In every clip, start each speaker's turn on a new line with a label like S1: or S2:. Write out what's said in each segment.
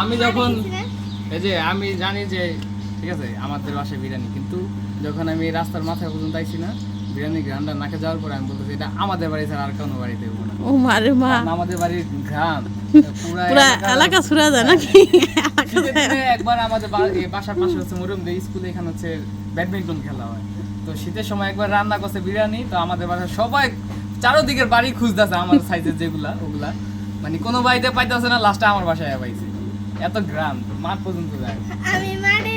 S1: আমি যখন এই যে আমি জানি যে ঠিক আছে আমাদের বাসায় বিরিয়ানি কিন্তু যখন আমি রাস্তার মাথায় পর্যন্ত আইছি না বিরিয়ানি গ্রামটা নাকে যাওয়ার পরে আমি বলতেছি এটা আমাদের বাড়ি ছাড়া আর কোনো বাড়িতে হব না।
S2: ও মারে মা।
S1: আমাদের বাড়ির গ্রাম পুরা
S2: পুরা
S1: এলাকা-
S2: ছুড়া যায় নাকি?
S1: একবার আমাদের বাসার পাশে হচ্ছে মরুম দিয়ে স্কুলে এখানে হচ্ছে ব্যাডমিন্টন খেলা হয়। তো শীতের সময় একবার রান্না করছে বিরিয়ানি তো আমাদের বাসায় সবাই চারোদিকের বাড়ি খুঁজতেছে আমার সাইজের যেগুলা ওগুলা। মানে কোনো বাড়িতে পাইতেছে না লাস্টে আমার বাসায় পাইছে। এত গ্রাম মাঠ পর্যন্ত যায়।
S3: আমি মাঠে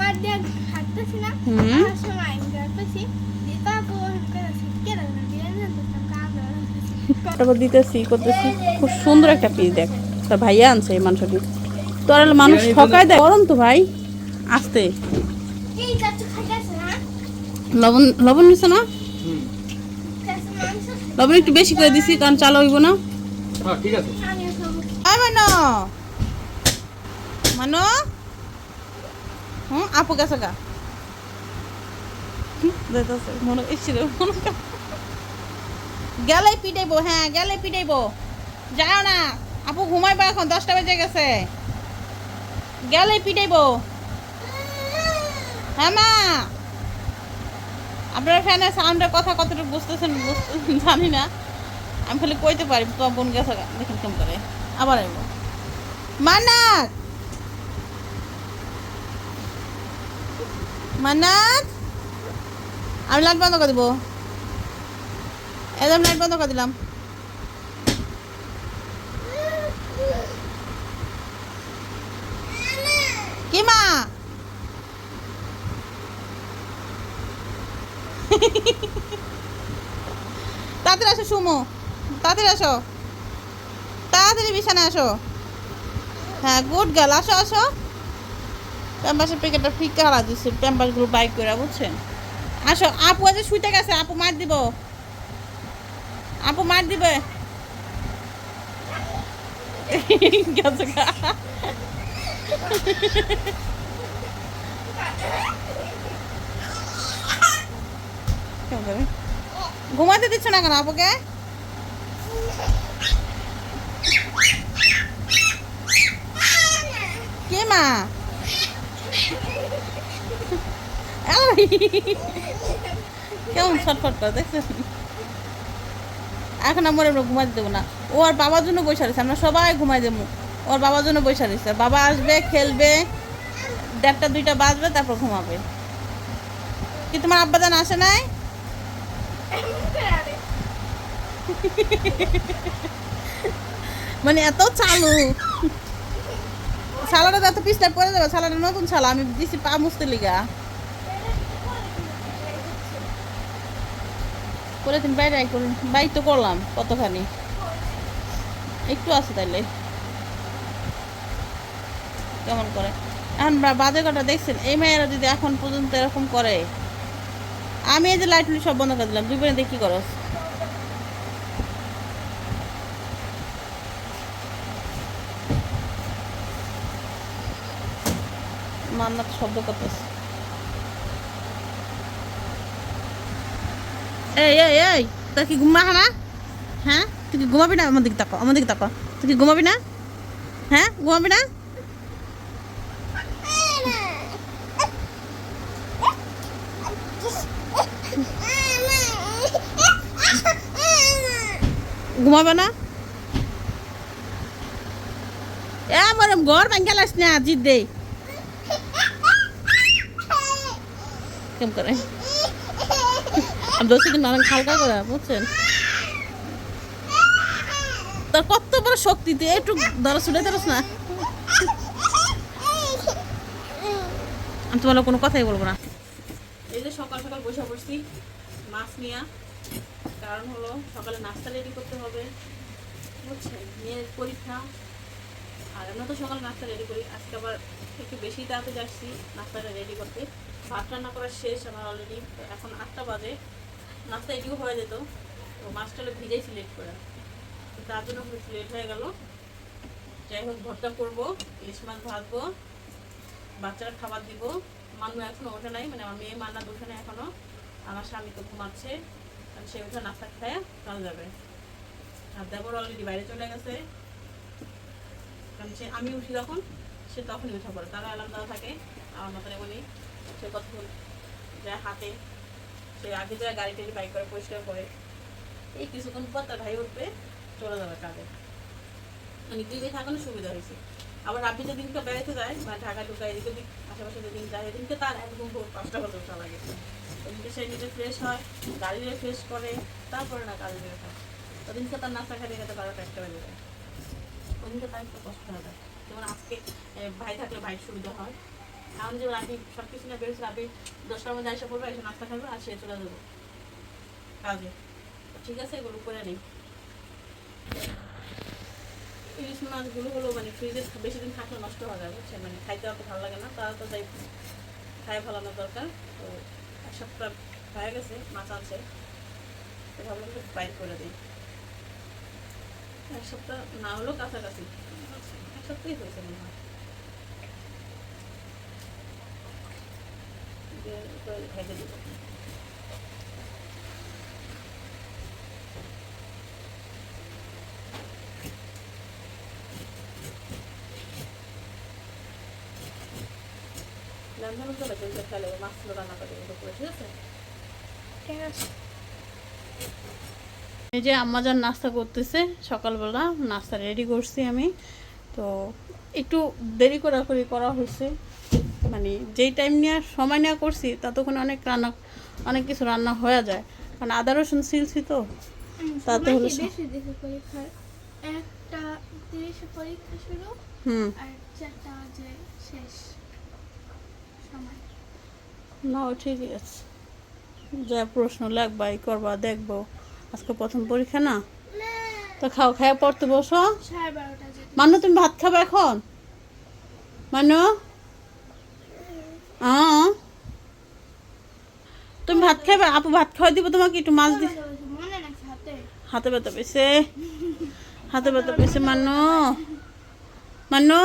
S3: মাঠ দিয়ে হাঁটতেছি
S2: হুম।
S3: সময় হাঁটতেছি তারপর করেছি কেন বিরিয়ানি আনতেছিলাম কাঁদা
S2: তারপর দিতেছি করতেছি। খুব সুন্দর একটা পিস দেখ। তোর ভাইয়া আনছে এই মাংসটি। তোর মানুষ ঠকায় দেয়। গরম তো ভাই। আসতে। লবণ লবণ নিছে না? লবণ একটু বেশি করে দিছি কারণ চাল হইব না।
S1: হ্যাঁ ঠিক আছে।
S2: মানো। মানো। হুম আপু গেছে গা। মনে ইচ্ছে রে, গেলেই পিটাইবো হ্যাঁ গেলেই পিটাইবো। যাও না আপু ঘুমাইবো এখন দশটা বেজে গেছে। গেলেই পিটাইবো। হ্যাঁ মা। আপনারা ফ্যানের সাউন্ডের কথা কতটুকু বুঝতেছেন বুঝতে জানি না। আমি খালি কইতে পারি, তোমার বোন গেছে। দেখেন কেমন করে। আবার আইব। মানাত মানাত আমি লাইট বন্ধ করে দিব। একদম লাইট বন্ধ করে দিলাম কি মা তাড়াতাড়ি আসো, সুমো। তাড়াতাড়ি আসো। তাড়াতাড়ি বিছানায় আসো। হ্যাঁ গুড গার্ল আসো আসো। প্যাম্পাসের প্যাকেটটা ফিকা হারা দিচ্ছে প্যাম্পাসগুলো বাইক করে বুঝছেন? আসো, আপু আছে শুইতে গেছে, আপু মার দিব। আপু মার দিবে। গেছে গা। কেমন করে? ঘুমাতে দিচ্ছ না কেন আপুকে? কে মা! কেমন ছটফট করে, দেখছেন? এখন আমরা এবার ঘুমাতে দেবো না। ও আর বাবার জন্য বসে রয়েছে, আমরা সবাই ঘুমাই দেবো। ওর বাবার জন্য বসে রয়েছে। বাবা আসবে, খেলবে, দেড়টা, দুইটা বাজবে, তারপর ঘুমাবে। কি তোমার আব্বা জান আসে নাই? মানে এত চালু। পিসটা পরে নতুন আমি দিছি পা মুছতে লিগা। করে দিন বাইরে বাইর তো করলাম কতখানি। একটু আছে তাইলে। কেমন করে? এখন বাজে কটা দেখছেন, এই মেয়েরা যদি এখন পর্যন্ত এরকম করে আমি এই যে লাইট সব বন্ধ করে দিলাম। দুই বোনে দেখি করো। মান্নাত শব্দ করতেছে। এই এই এই, তোর কি ঘুমা না? হ্যাঁ? তুই কি ঘুমাবি না? আমার দিকে তাকো আমার দিকে তাকো তুই কি ঘুমাবি না? হ্যাঁ? ঘুমাবি না? ঘুমাবে না? এ আমার ঘর ভাঙ্গা লাস না, জিদ দে। কেমন করে? আমি দোষে কিন্তু অনেক হালকা করে, বুঝছেন? তোর কত বড় শক্তি, তুই একটু ধরো, শুনে ধরস না। আমি তোমার কোনো কথাই বলব না। এই যে সকাল সকাল বসে পড়ছি মাছ নিয়া। কারণ হলো সকালে নাস্তা রেডি করতে হবে। বুঝছেন মেয়ের পরীক্ষা। আর আমরা তো সকাল নাস্তা রেডি করি। আজকে আবার একটু বেশি তাড়াতাড়ি আসছি নাস্তাটা রেডি করতে। ভাত রান্না করা শেষ আমার অলরেডি এখন আটটা বাজে। নাস্তা এটিও হয়ে যেত। তো মাছটা হলো ভিজেছি লেট করে। তো তার জন্য লেট হয়ে গেল। যাই হোক, ভর্তা করব, ইলিশ মাছ ভাজবো, বাচ্চারা খাবার দিব। মানু এখনও ওঠে নাই মানে আমার মেয়ে মান্না ওঠে নাই এখনও। আমার স্বামী তো ঘুমাচ্ছে। সে উঠে নাস্তা খায় কাল যাবে। আর দেবর অলরেডি বাইরে চলে গেছে। কারণ আমি উঠি তখন সে তখনই উঠে পড়ে। তারা অ্যালার্ম দেওয়া থাকে। আমার মতন এমনই সে কতক্ষণ যায় হাতে সে আগে যায় গাড়ি টাড়ি বাইক করে পরিষ্কার করে। এই কিছুক্ষণ পর তার ভাই উঠবে, চলে যাবে কাজে। মানে থাকানো সুবিধা হয়েছে। আবার রাব্বি যেদিনকে বেড়াতে যায় বা ঢাকা ঢুকা এদিক ওদিক আশেপাশে যেদিন যায়, এদিনকে তার একদম ভোর পাঁচটা বাজে ওঠা লাগে। ওদিনকে সে নিজে ফ্রেশ হয় গাড়ি ফ্রেশ করে, তারপরে না কাজে বের ওদিনকে তার নাস্তা খাইতে খেতে বারোটা একটা বেজে যায়। ওদিনকে তার একটু কষ্ট হয়ে যায়। যেমন আজকে ভাই থাকলে ভাইয়ের সুবিধা হয়। এখন যেমন আপনি সব কিছু না বেরোচ্ছে আপনি দশটার মধ্যে এসে পড়বে, এসে নাস্তা খাবে আর সে চলে যাব। কাজে। ঠিক আছে, এগুলো করে নেই। ইলিশ মাছগুলো হলো মানে ফ্রিজে বেশি দিন থাকলে নষ্ট হয়ে যায়, বুঝছেন? মানে খাইতে অত ভালো লাগে না, তারা তো যাই খাই ফেলানো দরকার। তো এক সপ্তাহ হয়ে গেছে, মাছ আনছে তো ভাবলাম যে বাইর করে দিই। এক সপ্তাহ না হলেও কাছাকাছি এক সপ্তাহই হয়েছে মনে হয়। দিয়ে তো চলছে মাছগুলো রান্না করে দুপুরে ঠিক আছে
S3: ঠিক আছে
S2: এই যে আম্মাজান নাস্তা করতেছে সকালবেলা নাস্তা রেডি করছি আমি। তো একটু দেরি করা করি করা হয়েছে। মানে যেই টাইম নিয়ে সময় নেওয়া করছি ততক্ষণ অনেক রান্না অনেক কিছু রান্না হয়ে যায়। কারণ আদা রসুন সিলছি তো। তাতে হলো
S3: একটা পরীক্ষা শুরু।
S2: হুম।
S3: আর চারটা শেষ। সময়
S2: না ঠিকই আছে। যা প্রশ্ন লাগবা এই করবা দেখব। আজকে প্রথম পরীক্ষা না? তো খাও খাওয়া পড়তে বসো। মানো তুমি ভাত খাবে এখন? মানো? তুমি ভাত খাবে? আপু ভাত খাওয়াই দিব তোমাকে একটু মাছ দি
S3: হাতে
S2: ব্যথা পেয়েছে হাতে? ব্যথা পেয়েছে মানো। মানো?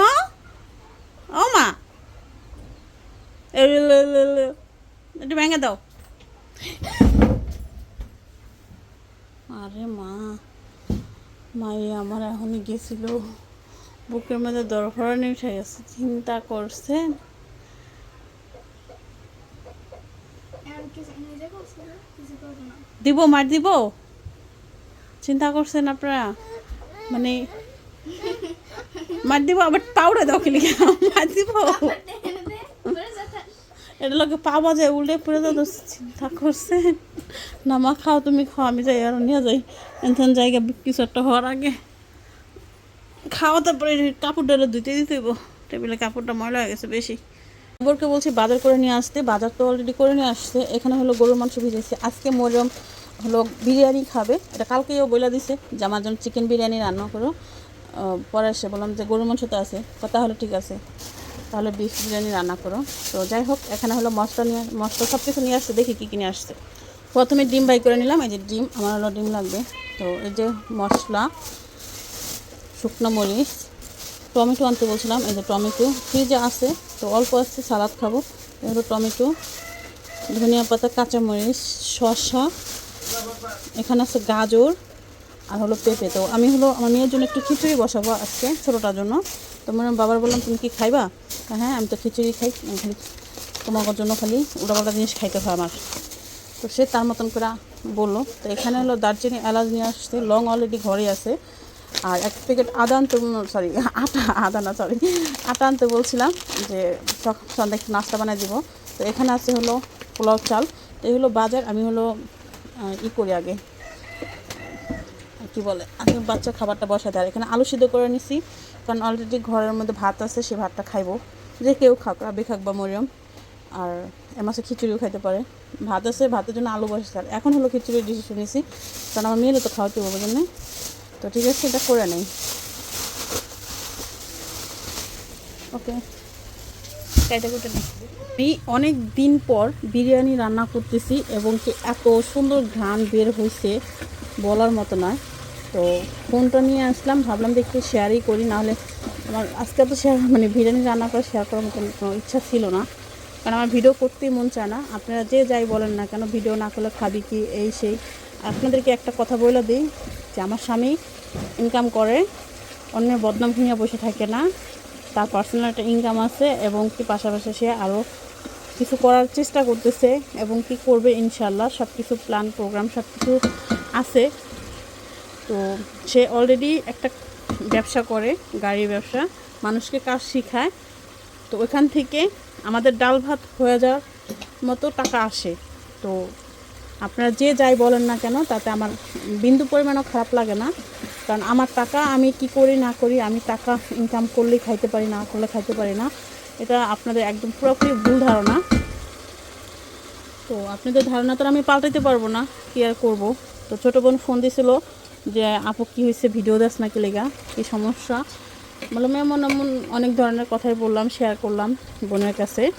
S2: ও মা। একটু ভেঙে দাও। আরে মা মাই আমার এখনই গেছিল। বুকের মধ্যে দরফরানি উঠে গেছে, চিন্তা করছেন? দিব, মার দিব? চিন্তা করছেন আপনারা? মানে মার দিব, আবার পাউডার দাও খেলি। মার দিব। এটা লোকে পাওয়া যায় উল্টে পড়ে তো চিন্তা করছেন না, মা, খাও, তুমি খাও, আমি যাই, আর নিয়ে যাই। এনথান জায়গা কিছু একটা হওয়ার আগে। খাওয়া তারপরে কাপড়টা ধুতে দিতে টেবিলে কাপড়টা ময়লা হয়ে গেছে বেশি। বোরকে বলছি বাজার করে নিয়ে আসতে, বাজার তো অলরেডি করে নিয়ে আসছে। এখানে হলো গরুর মাংস ভিজেছে। আজকে মরিয়ম হলো বিরিয়ানি খাবে। এটা কালকেও বলে দিছে যে আমার জন্য চিকেন বিরিয়ানি রান্না করো। পরে এসে বললাম যে গরুর মাংস তো আছে। কথা হলো ঠিক আছে। তাহলে বিফ বিরিয়ানি রান্না করো। তো যাই হোক, এখানে হলো মশলা নিয়ে, মশলা সব কিছু নিয়ে আসছে, দেখি কী কী নিয়ে আসছে। প্রথমে ডিম বাই করে নিলাম, এই যে ডিম, আমার হলো ডিম লাগবে। তো এই যে মশলা, শুকনো মরিচ, টমেটো আনতে বলছিলাম, এই যে টমেটো। ফ্রিজে আছে, তো অল্প আছে, সালাদ খাব। এই হলো টমেটো, ধনিয়া পাতা, কাঁচামরিচ, শসা, এখানে আছে গাজর আর হলো পেঁপে। তো আমি হলো, আমার মেয়ের জন্য একটু খিচুড়ি বসাবো আজকে, ছোটোটার জন্য। তো বাবার বললাম, তুমি কি খাইবা? হ্যাঁ আমি তো খিচুড়ি খাই খালি তোমার জন্য খালি উড়াপাল্টা জিনিস খাইতে হয় আমার। তো সে তার মতন করে বলল। তো এখানে হলো দারচিনি এলাচ নিয়ে আসছে, লং অলরেডি ঘরে আছে। আর এক প্যাকেট আদা আনতে সরি আটা, আদা না সরি আটা আনতে বলছিলাম যে সন্ধ্যা একটু নাস্তা বানিয়ে দিব। তো এখানে আছে হলো পোলাও চাল। তো এই হলো বাজার, আমি হলো ই করি আগে। কি বলে আমি বাচ্চা খাবারটা বসা দেয় আর এখানে আলু সিদ্ধ করে নিছি কারণ অলরেডি ঘরের মধ্যে ভাত আছে সে ভাতটা খাইবো। যে কেউ খাক রাবি খাক বা মরিয়ম আর এ মাসে খিচুড়িও খাইতে পারে। ভাত আছে ভাতের জন্য আলু বসে আর এখন হলো খিচুড়ির ডিসিশন নিছি কারণ আমার মেয়েলে তো খাওয়াতে হবে জন্য তো ঠিক আছে এটা করে নেই। ওকে। কাইটা কুটে নেই আমি অনেক দিন পর বিরিয়ানি রান্না করতেছি এবং কি এত সুন্দর ঘ্রাণ বের হয়েছে বলার মতো নয়। তো ফোনটা নিয়ে আসলাম, ভাবলাম যে একটু শেয়ারই করি, নাহলে আমার আজকে তো শেয়ার মানে বিরিয়ানি রান্না করে শেয়ার করার মতন কোনো ইচ্ছা ছিল না। কারণ আমার ভিডিও করতেই মন চায় না। আপনারা যে যাই বলেন না কেন ভিডিও না করলে খাবি কি, এই সেই। আপনাদেরকে একটা কথা বলে দিই, যে আমার স্বামী ইনকাম করে অন্যের বদনাম কিনে বসে থাকে না। তার পার্সোনাল একটা ইনকাম আছে এবং কি পাশাপাশি সে আরও কিছু করার চেষ্টা করতেছে এবং কি করবে ইনশাল্লাহ সব কিছু প্ল্যান প্রোগ্রাম সব কিছু আছে। তো সে অলরেডি একটা ব্যবসা করে, গাড়ির ব্যবসা। মানুষকে কাজ শিখায়। তো ওইখান থেকে আমাদের ডাল ভাত হয়ে যাওয়ার মতো টাকা আসে। তো আপনারা যে যাই বলেন না কেন, তাতে আমার বিন্দু পরিমাণও খারাপ লাগে না। কারণ আমার টাকা আমি কি করি, না করি, আমি টাকা ইনকাম করলেই খাইতে পারি, না করলে খাইতে পারি না। এটা আপনাদের একদম পুরোপুরি ভুল ধারণা। তো আপনাদের ধারণা তো আমি পাল্টাইতে পারব না, কি আর করব। তো ছোটো বোন ফোন দিছিল যে, আপু, কী হয়েছে ভিডিও দাস নাকি লেগা? কী সমস্যা? বললাম এমন এমন অনেক ধরনের কথাই বললাম শেয়ার করলাম বোনের কাছে।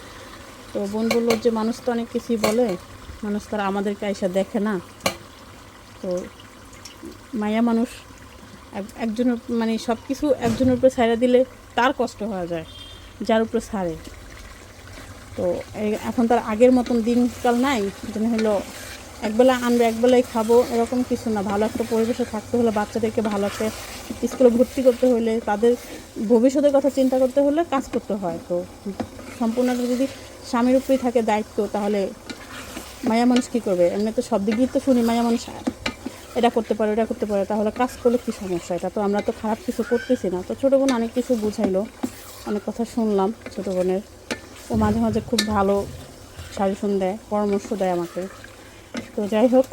S2: তো বোন বলল যে, মানুষ তো অনেক কিছুই বলে, মানুষ তারা আমাদেরকে এসে দেখে না। তো মায়া মানুষ, এক- একজনের মানে সব কিছু একজনের উপরে ছাড়া দিলে তার কষ্ট হয়ে যায়, যার উপরে ছাড়ে। তো এই- এখন তার আগের মতন দিনকাল নাই, যেন হলো একবেলা আনবে, একবেলাই খাব, এরকম কিছু না। ভালো একটা পরিবেশে থাকতে হলে, বাচ্চাদেরকে ভালো একটা স্কুলে ভর্তি করতে হলে, তাদের ভবিষ্যতের কথা চিন্তা করতে হলে কাজ করতে হয়। তো সম্পূর্ণটা যদি স্বামীর উপরেই থাকে দায়িত্ব, তাহলে মায়া মানুষ কী করবে? এমনি তো সব দিক দিয়ে তো শুনি মায়া মানুষ এটা করতে পারে, এটা করতে পারে। তাহলে কাজ করলে কী সমস্যা? এটা তো আমরা তো খারাপ কিছু করতেছি না। তো ছোটো বোন অনেক কিছু বুঝাইলো, অনেক কথা শুনলাম ছোটো বোনের। ও মাঝে মাঝে খুব ভালো সাজেশন দেয়, পরামর্শ দেয় আমাকে। তো যাই হোক,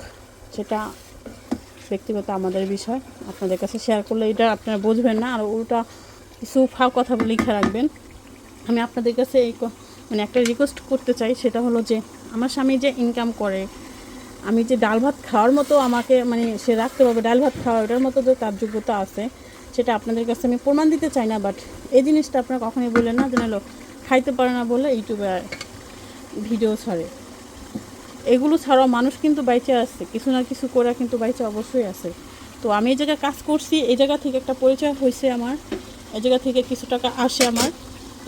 S2: সেটা ব্যক্তিগত আমাদের বিষয়। আপনাদের কাছে শেয়ার করলে এটা আপনারা বুঝবেন না। আর উল্টা কিছু ফাও কথা লিখে রাখবেন। আমি আপনাদের কাছে এই মানে একটা রিকোয়েস্ট করতে চাই, সেটা হলো যে, আমার স্বামী যে ইনকাম করে, আমি যে ডাল ভাত খাওয়ার মতো আমাকে মানে সে রাখতে পারবে, ডাল ভাত খাওয়া ওটার মতো যে তার যোগ্যতা আছে, সেটা আপনাদের কাছে আমি প্রমাণ দিতে চাই না বাট এই জিনিসটা আপনারা কখনোই বললেন না। যে নাহলে খাইতে পারে না বলে ইউটিউবে ভিডিও ছাড়ে। এগুলো ছাড়াও মানুষ কিন্তু বাইচে আছে, কিছু না কিছু করা কিন্তু বাইচে অবশ্যই আছে। তো আমি এই জায়গায় কাজ করছি, এই জায়গা থেকে একটা পরিচয় হয়েছে আমার, এই জায়গা থেকে কিছু টাকা আসে আমার,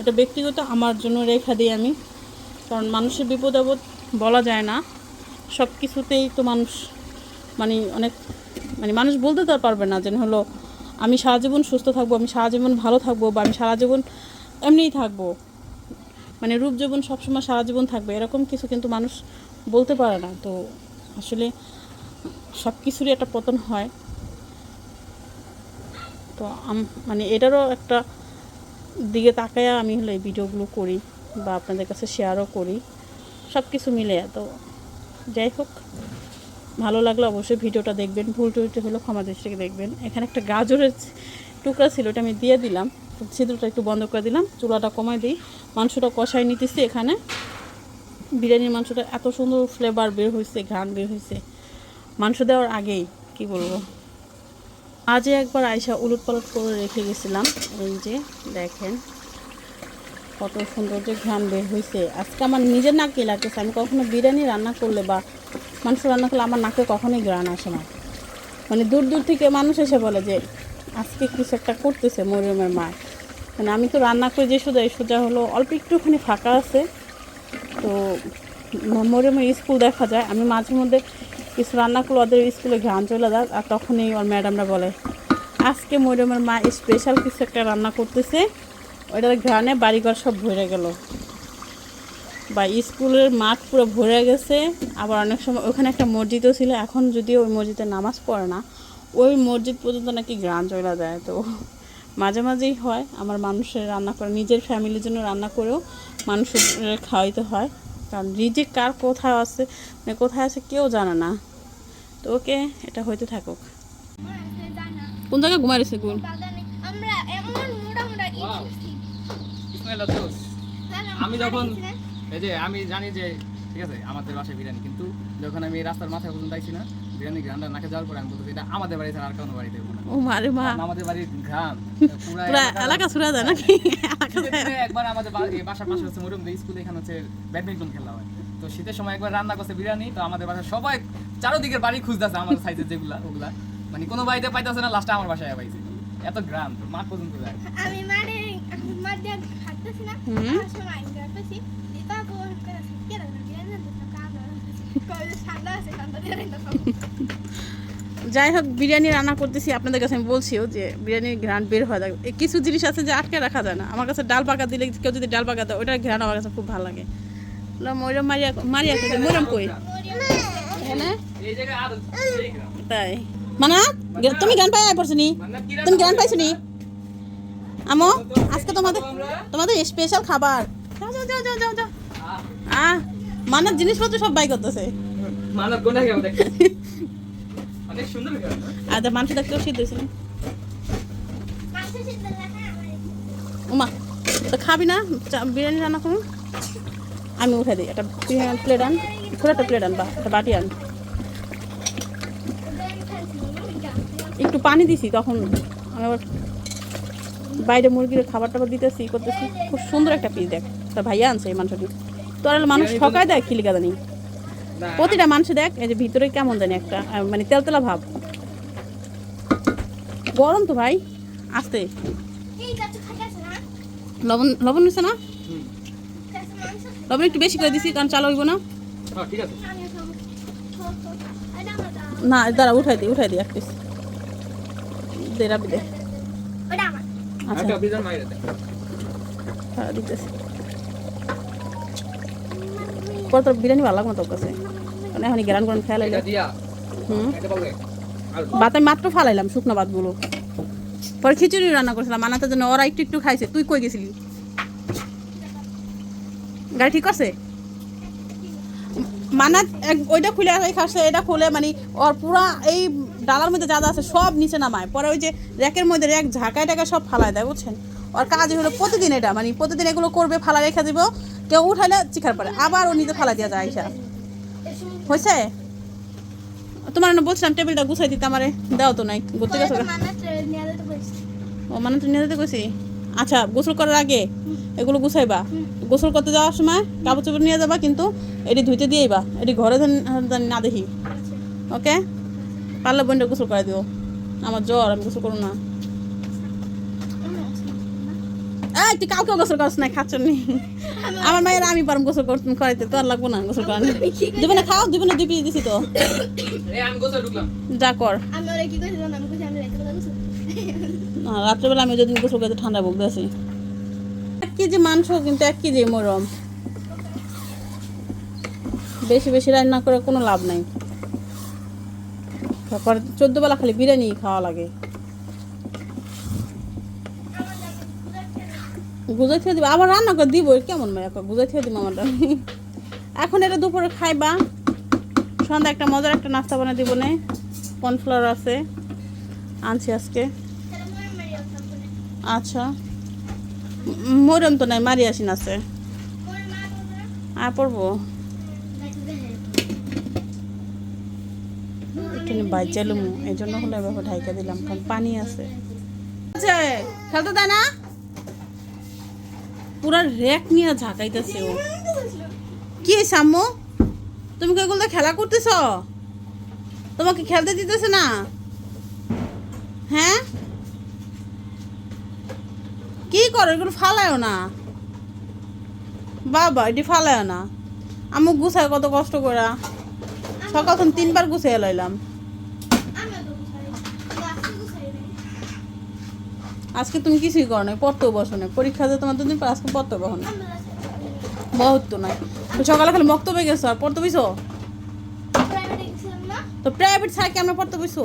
S2: এটা ব্যক্তিগত আমার জন্য রেখা দিই আমি, কারণ মানুষের বিপদ আপদ বলা যায় না, সব কিছুতেই তো মানুষ মানে অনেক মানে মানুষ বলতে তো পারবে না, যেন হলো আমি সারা জীবন সুস্থ থাকব, আমি সারা জীবন ভালো থাকব, বা আমি সারা জীবন এমনিই থাকব। মানে রূপ জীবন সবসময় সারা জীবন থাকবে, এরকম কিছু কিন্তু মানুষ বলতে পারে না। তো আসলে সব কিছুরই একটা পতন হয়। তো মানে এটারও একটা দিকে তাকায় আমি হলো এই ভিডিওগুলো করি বা আপনাদের কাছে শেয়ারও করি। সব কিছু মিলে তো যাই হোক, ভালো লাগলে অবশ্যই ভিডিওটা দেখবেন। ভুল টুলটি হলো ক্ষমা দৃষ্টিকে দেখবেন। এখানে একটা গাজরের টুকরা ছিল, ওটা আমি দিয়ে দিলাম। ছিদ্রটা একটু বন্ধ করে দিলাম। চুলাটা কমাই দিই। মাংসটা কষাই নিতেছি এখানে। বিরিয়ানির মাংসটা এত সুন্দর ফ্লেভার বের হয়েছে ঘ্রাণ বের হয়েছে মাংস দেওয়ার আগেই, কি বলব? আজই একবার আয়সা উলট পালট করে রেখে গেছিলাম। এই যে, দেখেন কত সুন্দর যে ঘ্রাণ বের হয়েছে আজকে আমার নিজের নাকে লাগতেছে, আমি কখনো বিরিয়ানি রান্না করলে বা মাংস রান্না করলে আমার নাকে কখনোই ঘ্রাণ আসে না। মানে দূর দূর থেকে মানুষ এসে বলে যে, আজকে কিছু একটা করতেছে মরিয়মের মা। মানে আমি তো রান্না করে যে সোজা সোজা হলো, অল্প একটুখানি ফাঁকা আছে। তো ম- মরিয়মের স্কুল দেখা যায়। আমি মাঝে মধ্যে কিছু রান্না করলে ওদের স্কুলে ঘ্রাণ চলে যায় আর তখনই ওর ম্যাডামরা বলে, আজকে মরিয়মের মা স্পেশাল কিছু একটা রান্না করতেছে। ওইটার ঘ্রাণে বাড়িঘর সব ভরে গেল। বা স্কুলের মাঠ পুরো ভরে গেছে। আবার অনেক সময় ওখানে একটা মসজিদও ছিল। এখন যদিও ওই মসজিদে নামাজ পড়ে না, ওই মসজিদ পর্যন্ত নাকি গ্রান চলে যায়। তো মাঝে মাঝেই হয়। আমার মানুষের রান্না করে, নিজের ফ্যামিলির জন্য রান্না করেও মানুষের খাওয়াইতে হয়। কারণ রিজিক কার কোথায় আছে মানে কোথায় আছে কেউ জানে না। তো ওকে এটা হইতে থাকুক। কোন জায়গায় ঘুমাই রয়েছে
S3: না,
S1: আমি যখন এই যে আমি জানি যে ঠিক আছে আমাদের বাসায় বিরিয়ানি কিন্তু যখন আমি রাস্তার মাথায় পর্যন্ত আইছি না বিরিয়ানি ঘ্রানটা নাকে যাওয়ার পরে আমি বলতে এটা আমাদের বাড়ি ছাড়া আর কোনো বাড়িতে দেবো না।
S2: ও মারে মা।
S1: আমাদের বাড়ির ঘ্রাণ পুরা এলাকা-
S2: ছুড়া যায় নাকি?
S1: শীতের একবার আমাদের বাসার পাশে হচ্ছে মরুম স্কুলে এখানে হচ্ছে ব্যাডমিন্টন খেলা হয়। তো শীতের সময় একবার রান্না করছে বিরিয়ানি তো আমাদের বাসায় সবাই চারোদিকের বাড়ি খুঁজতেছে আমার সাইজের যেগুলা ওগুলা। মানে কোনো বাড়িতে পাইতেছে না লাস্টে আমার বাসায় পাইছে। এত গ্রাম মাঠ পর্যন্ত যায়।
S3: আমি মানে মাঠ দিয়ে হাঁটতেছি না সময় গ্রাম পেয়েছি যে বাবু কে রান্না বিরিয়ানি রান্না কাজ কই ঠান্ডা আছে ঠান্ডা দিয়ে রান্না খাব
S2: যাই হোক, বিরিয়ানি রান্না করতেছি, আপনাদের কাছে আমি বলছিও যে বিরিয়ানির ঘ্রাণ বের হয়ে এ কিছু জিনিস আছে যে আটকে রাখা যায় না। আমার কাছে ডাল পাকা দিলে কেউ যদি ডাল পাকা দেয়, ওটার ঘ্রাণ আমার কাছে খুব ভালো লাগে। ময়ূরম মারিয়া মারিয়া ময়ূরম কই। তাই। মানা তুমি গান পাই পড়ছো তুমি গান পাইছো নি? আমো, আজকে তোমাদের তোমাদের স্পেশাল খাবার। যাও যাও যাও যাও যাও।
S1: আহ
S2: মানার জিনিসপত্র সব বাই করতেছে।
S1: কোনটা কেমন দেখতে অনেক সুন্দর
S2: আর যা মাংস দেখতেও সিদ্ধ হয়েছে। উমা তো খাবি না? বিরিয়ানি রান্না করুন আমি উঠে দিই একটা বিরিয়ানি প্লেট আন। ছোটো একটা প্লেট আন বা একটা বাটি আন। একটু পানি দিছি তখন। আমি আবার বাইরে মুরগির খাবার টাবার দিতেছি করতেছি। খুব সুন্দর একটা পিস দেখ। তার ভাইয়া আনছে এই মাংসটি। তোর মানুষ ঠকায় দেয় খিলিকা জানি প্রতিটা মানুষ দেখ এই যে ভিতরে কেমন জানি একটা মানে তেলতেলা ভাব। গরম তো ভাই আসতে। লবণ লবণ নিচ্ছে না? লবণ একটু বেশি করে দিছি কারণ চালা হইব না।
S1: হ্যাঁ,
S2: না দাঁড়া উঠাই দিই উঠাই দিই এক পিস দে দে। আচ্ছা। হ্যাঁ দিতেছি। পরে তোর বিরিয়ানি ভালো লাগবে না তোর কাছে? কারণ এখন হুম? ভাত আমি মাত্র ফালাইলাম শুকনো ভাতগুলো। পরে খিচুড়ি রান্না করেছিলাম জন্য ওরা একটু একটু খাইছে। তুই কই গেছিলি? গাড়ি ঠিক মানা এক ওইটা খুলে খাচ্ছে এটা খুলে মানে ওর পুরা এই ডালার মধ্যে যা যা আছে সব নিচে নামায়। পরে ওই যে র্যাকের মধ্যে র্যাক ঝাঁকায় টাকা সব ফালায় দেয় বুঝছেন? ওর কাজ হলো প্রতিদিন এটা মানে প্রতিদিন এগুলো করবে ফালা রেখে দিব। কেউ উঠাইলে চিখার পরে, আবার ও নিজে ফালা দেওয়া যায় আইসা। হয়েছে তোমার বলছিলাম টেবিলটা গুছাই দিতে, আমারে দাও তো নাই, ঘুরতে গেছো ও মানে তুমি নিয়ে কইছি? আচ্ছা গোসল করার আগে এগুলো গুছাইবা। গোসল করতে যাওয়ার সময় কাপড় চোপড় নিয়ে যাবা, কিন্তু এটি ধুইতে দিয়েইবা এটি ঘরে না দেখি। ওকে? পারলে বোনটা গোসল করে দিও। আমার জ্বর, আমি গোসল করো না। তুই কাউকে গোসল করছ না খাচ্ছ নি? আমার মায়ের আমি পারম গোসল করতে করাইতে তো আর লাগবো না গোসল করানো দিবে না খাও দিবে না দুই পিস দিছি তো।
S1: এই আমি গোসল ঢুকলাম।
S2: যা কর। রাত্রেবেলা আমি যদি গোসল করতে ঠান্ডা বকতে আছি। এক কেজি মাংস কিন্তু এক কেজি মরম। বেশি বেশি রান্না করে কোনো লাভ নাই। তারপর চোদ্দ বেলা খালি বিরিয়ানি খাওয়া লাগে। গুজাই থেকে দিব। আবার রান্না করে দিব কেমন মেয়ে গুজাই থেকে দিব আমারটা। এখন এটা দুপুরে খাইবা। সন্ধ্যা একটা মজার একটা নাস্তা বানিয়ে দিব নে। কর্নফ্লাওয়ার আছে। আনছি আজকে। আচ্ছা। মরম তো নাই মারি আসিন আছে। আর পড়ব?
S3: রাইতে দেখে
S2: এই জন্য হলে ঢাইকা দিলাম, কারণ পানি আছে। আচ্ছা খেলতে দেয় না? পুরা র্যাক নিয়ে ঝাঁকাইতেছে ও। কি সাম্মু তুমি কি এগুলো খেলা করতেছ? তোমাকে খেলতে দিতেছে না? হ্যাঁ? কি করো, এগুলো ফালায়ও না। বাবা, এটি ফালায়ও না। আমু গুছায় কত কষ্ট করা সকাল তিনবার গুছিয়ে লইলাম
S3: আমিও তো গুছাই গাছে গুছাই নাই
S2: আজকে তুমি কিছুই করো নাই, পড়তেও বসো নাই। পরীক্ষা দিয়ে তোমার দুদিন পর আজকে পড়তে বসো না বহুত তো নাই সকালে খালি বক্তব্য গেছো, আর পড়তে বইছো? তো প্রাইভেট ছাড়া আমরা পড়তে বইছো?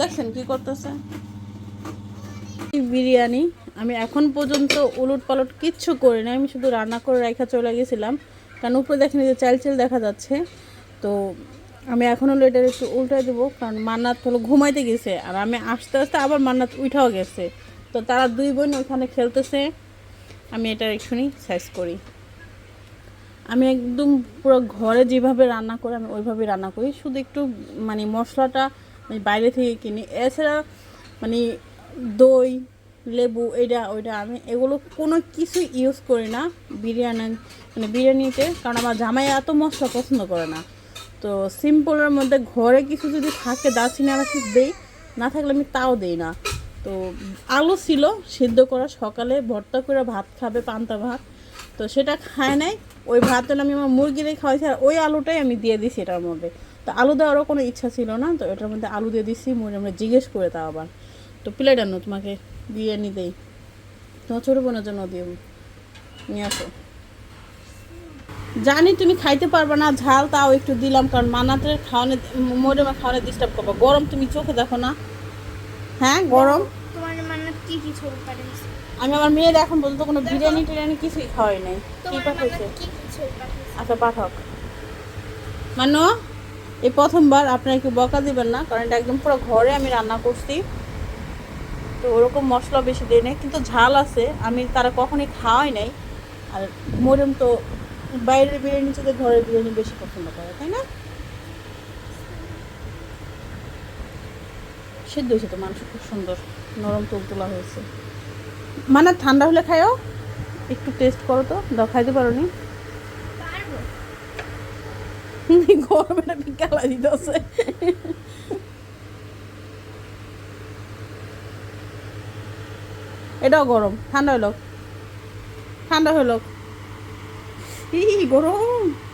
S2: দেখছেন কি করতেছে। বিরিয়ানি, আমি এখন পর্যন্ত উলট পালট কিচ্ছু করি না আমি শুধু রান্না করে রেখা চলে গেছিলাম। কারণ উপরে দেখেনি যে চাল চাল দেখা যাচ্ছে। তো আমি এখন হলো এটা একটু উল্টাই দেবো, কারণ মান্নাত হলো ঘুমাইতে গেছে, আর আমি আস্তে আস্তে আবার মান্নাত উঠাও গেছে। তো তারা দুই বোন ওইখানে খেলতেছে, আমি এটা একটুখানি সাইজ করি। আমি একদম পুরো ঘরে যেভাবে রান্না করি আমি ওইভাবেই রান্না করি, শুধু একটু মানে মশলাটা আমি বাইরে থেকে কিনি। এছাড়া মানে দই, লেবু এটা ওইটা আমি এগুলো কোনো কিছু ইউজ করি না বিরিয়ানি মানে বিরিয়ানিতে, কারণ আমার জামাই এত মশলা পছন্দ করে না। তো সিম্পলের মধ্যে ঘরে কিছু যদি থাকে দারচিনি কিছু দেই, না থাকলে আমি তাও দেই না। তো আলু ছিল, সিদ্ধ করা সকালে, ভর্তা করে ভাত খাবে পান্তা ভাত। তো সেটা খায় নাই, ওই ভাতটা আমি আমার মুরগিরে খাওয়াইছি আর ওই আলুটাই আমি দিয়ে দিছি এটার মধ্যে। তো আলু দেওয়ারও কোনো ইচ্ছা ছিল না, তো এটার মধ্যে আলু দিয়ে দিচ্ছি মনে আমরা জিজ্ঞেস করে তা আবার। তো প্লেট আনো, তোমাকে বিরিয়ানি দেই। তোমার ছোটো বোনের জন্য দিয়ে নিয়ে আসো। জানি তুমি খাইতে পারবে না ঝাল তাও একটু দিলাম কারণ মানাতের খাওয়ানে মরিয়মের খাওয়ানে ডিস্টার্ব করব। গরম তুমি চোখে দেখো না। হ্যাঁ গরম?
S3: তোমার কি কি ছবি পাঠিয়েছে
S2: আমি আমার মেয়ের এখন বলতো কোনো বিরিয়ানি টিরিয়ানি কিছুই খাওয়াই নাই। কি
S3: পাঠিয়েছে
S2: আচ্ছা পাঠক মানো এই প্রথমবার আপনারা একটু বকা দিবেন না কারণ এটা একদম পুরো ঘরে আমি রান্না করছি। তো ওরকম মশলা বেশি দিই নাই কিন্তু ঝাল আছে আমি তারা কখনই খাওয়াই নাই। আর মরিয়ম তো বাইরের বিরিয়ানি থেকে ঘরের বিরিয়ানি বেশি পছন্দ করে তাই না? সিদ্ধ হয়েছে তো মাংস খুব সুন্দর নরম তুলতুলা হয়েছে। মানে ঠান্ডা হলে খায়ও একটু টেস্ট করো তো দাও খাইতে পারো নি? গরমে না বিকালা দিতেছে। এটাও গরম ঠান্ডা হলো ঠান্ডা হলো ই গরম